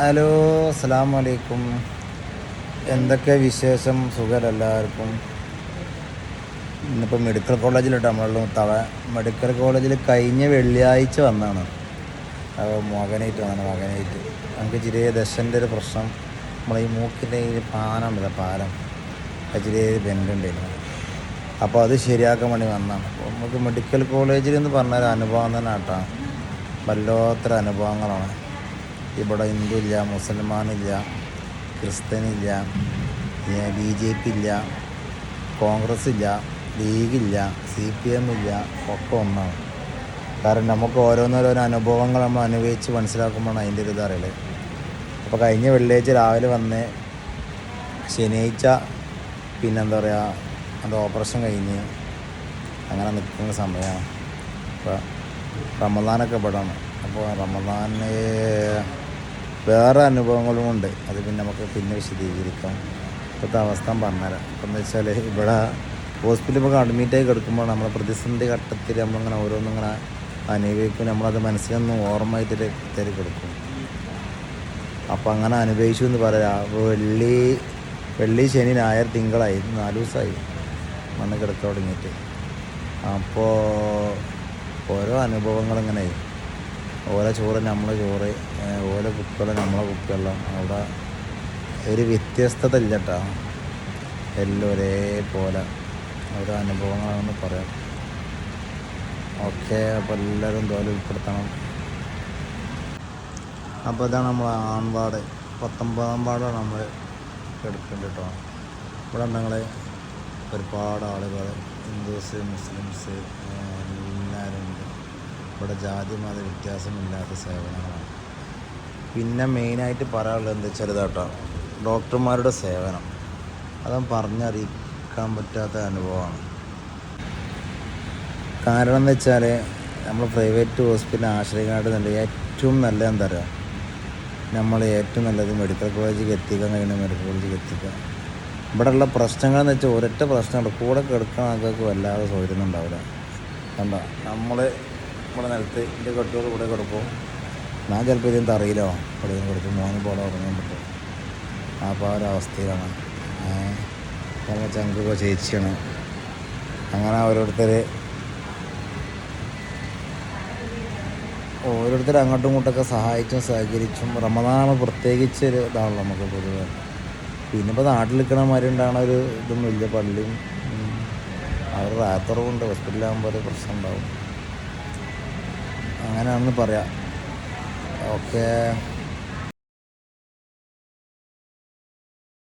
Hello അസ്സാം വലൈക്കും എന്തൊക്കെ വിശേഷം? സുഖം എല്ലാവർക്കും. ഇന്നിപ്പോൾ മെഡിക്കൽ കോളേജിലിട്ട് നമ്മളുള്ള തവ മെഡിക്കൽ കോളേജിൽ കഴിഞ്ഞ വെള്ളിയാഴ്ച വന്നാണ്. മകനായിട്ട് വന്നാണ് മകനായിട്ട്. നമുക്ക് ചെറിയ ദശന്റെ ഒരു പ്രശ്നം. നമ്മളെ ഈ മൂക്കിന്റെ ഈ പാനം ഉണ്ടല്ലോ പാലം ചെറിയ ബെൻഡുണ്ടായിരുന്നു അപ്പോൾ അത് ശരിയാക്കാൻ വേണ്ടി വന്നതാണ് അപ്പോൾ നമുക്ക് മെഡിക്കൽ കോളേജിൽ എന്ന് പറഞ്ഞാൽ അനുഭവം തന്നെ കേട്ടോ വല്ലാത്തൊരു അനുഭവങ്ങളാണ്. ഇവിടെ ഹിന്ദു ഇല്ല മുസൽമാനില്ല ക്രിസ്ത്യനില്ല ബി ജെ പി ഇല്ല കോൺഗ്രസ് ഇല്ല ലീഗില്ല സി പി എം ഇല്ല ഒക്കെ ഒന്നാണ്. കാരണം നമുക്ക് ഓരോന്നോരോരോ അനുഭവങ്ങൾ നമ്മൾ അനുഭവിച്ച് മനസ്സിലാക്കുമ്പോഴാണ് അതിന്റെ ഒരു ഇതറിയൽ അപ്പോൾ കഴിഞ്ഞ വെള്ളിയാഴ്ച രാവിലെ വന്ന് ശനിയാഴ്ച പിന്നെന്താ പറയുക അത് ഓപ്പറേഷൻ കഴിഞ്ഞ് അങ്ങനെ നിൽക്കുന്ന സമയമാണ്. അപ്പോൾ റമദാനൊക്കെ ഇവിടെയാണ് അപ്പോൾ റമദാന് വേറെ അനുഭവങ്ങളും ഉണ്ട്. അത് പിന്നെ നമുക്ക് പിന്നെ വിശദീകരിക്കാം. ഇപ്പോഴത്തെ അവസ്ഥ പറഞ്ഞുതരാം അപ്പം എന്ന് വെച്ചാൽ ഇവിടെ ഹോസ്പിറ്റലിൽ ഇപ്പോൾ അഡ്മിറ്റായി കിടക്കുമ്പോൾ നമ്മൾ പ്രതിസന്ധി ഘട്ടത്തിൽ നമ്മളിങ്ങനെ ഓരോന്നും ഇങ്ങനെ അനുഭവിക്കും. നമ്മളത് മനസ്സിലൊന്നും ഓർമ്മയായിട്ട് തരി കൊടുക്കും. അപ്പോൾ അങ്ങനെ അനുഭവിച്ചു എന്ന് പറയാം. വെള്ളി വെള്ളി ശനി ഞായർ തിങ്കളായി നാല് ദിവസമായി മണ്ണ് കിടക്ക തുടങ്ങിയിട്ട്. അപ്പോൾ ഓരോ അനുഭവങ്ങൾ ഓരോ ചോറ് നമ്മളെ ചോറ് ഓരോ കുപ്പികൾ നമ്മളെ കുപ്പികളെല്ലാം അവിടെ ഒരു വ്യത്യസ്തത ഇല്ല കേട്ടോ എല്ലാം ഒരേപോലെ. ഓരോ അനുഭവങ്ങളാണെന്ന് പറയാം. ഓക്കെ അപ്പോൾ എല്ലാവരും തോലെ ഉൾപ്പെടുത്തണം. അപ്പോൾ ഇതാണ് നമ്മൾ ആൺപാട്. പത്തൊമ്പതാം പാടാണ് നമ്മൾ എടുക്കേണ്ടത് കേട്ടോ ഇവിടെ ഞങ്ങൾ ഒരുപാട് ആളുകൾ ഹിന്ദുസ് മുസ്ലിംസ് ഇവിടെ ജാതി മത വ്യത്യാസമില്ലാത്ത സേവനങ്ങളാണ്. പിന്നെ മെയിനായിട്ട് പറയാനുള്ളത് എന്താ വെച്ചാൽ ഇതാട്ടോ ഡോക്ടർമാരുടെ സേവനം. അതും പറഞ്ഞറിയിക്കാൻ പറ്റാത്ത അനുഭവമാണ്. കാരണം എന്ന് വെച്ചാൽ നമ്മൾ പ്രൈവറ്റ് ഹോസ്പിറ്റൽ ആശ്രയിക്കാണ്ട് ഏറ്റവും നല്ല എന്താ പറയുക നമ്മൾ ഏറ്റവും നല്ലത് മെഡിക്കൽ കോളേജിൽ എത്തിക്കാൻ കഴിയുന്ന മെഡിക്കൽ കോളേജിൽ എത്തിക്കുക. ഇവിടെയുള്ള പ്രശ്നങ്ങളെന്ന് വെച്ചാൽ ഒരൊറ്റ പ്രശ്നമുണ്ട് കൂടെ കിടക്കുന്ന ആൾക്കാർക്ക് വല്ലാതെ സൗകര്യം ഉണ്ടാവില്ല. കണ്ട? നമ്മൾ ഇവിടെ നിലത്ത് എന്റെ കെട്ടുകൾ ഇവിടെ കിടക്കും ഞാൻ ചിലപ്പോൾ ഇതെന്താ അറിയില്ലോ. ഇവിടെ ഇതിന് കൊടുക്കും. മോന് പോലെ ഉറങ്ങാൻ പറ്റും അപ്പോൾ ആ ഒരു അവസ്ഥയിലാണ്. ഏഹ് ചങ്കുക ചേച്ചിയാണ്. അങ്ങനെ ഓരോരുത്തർ ഓരോരുത്തർ അങ്ങോട്ടും ഇങ്ങോട്ടൊക്കെ സഹായിച്ചും സഹകരിച്ചും റമദാണ് പ്രത്യേകിച്ച് ഒരു ഇതാണല്ലോ നമുക്ക് പൊതുവെ. പിന്നെ ഇപ്പോൾ നാട്ടിൽ നിൽക്കണമാരി ഉണ്ടാകുന്ന ഒരു ഇതൊന്നും ഇല്ല. പള്ളിയും അവർ ഉണ്ട് ഹോസ്പിറ്റലാകുമ്പോൾ ഒരു പ്രശ്നം ഉണ്ടാവും. അങ്ങനെയാണെന്ന് പറയാം. ഓക്കെ.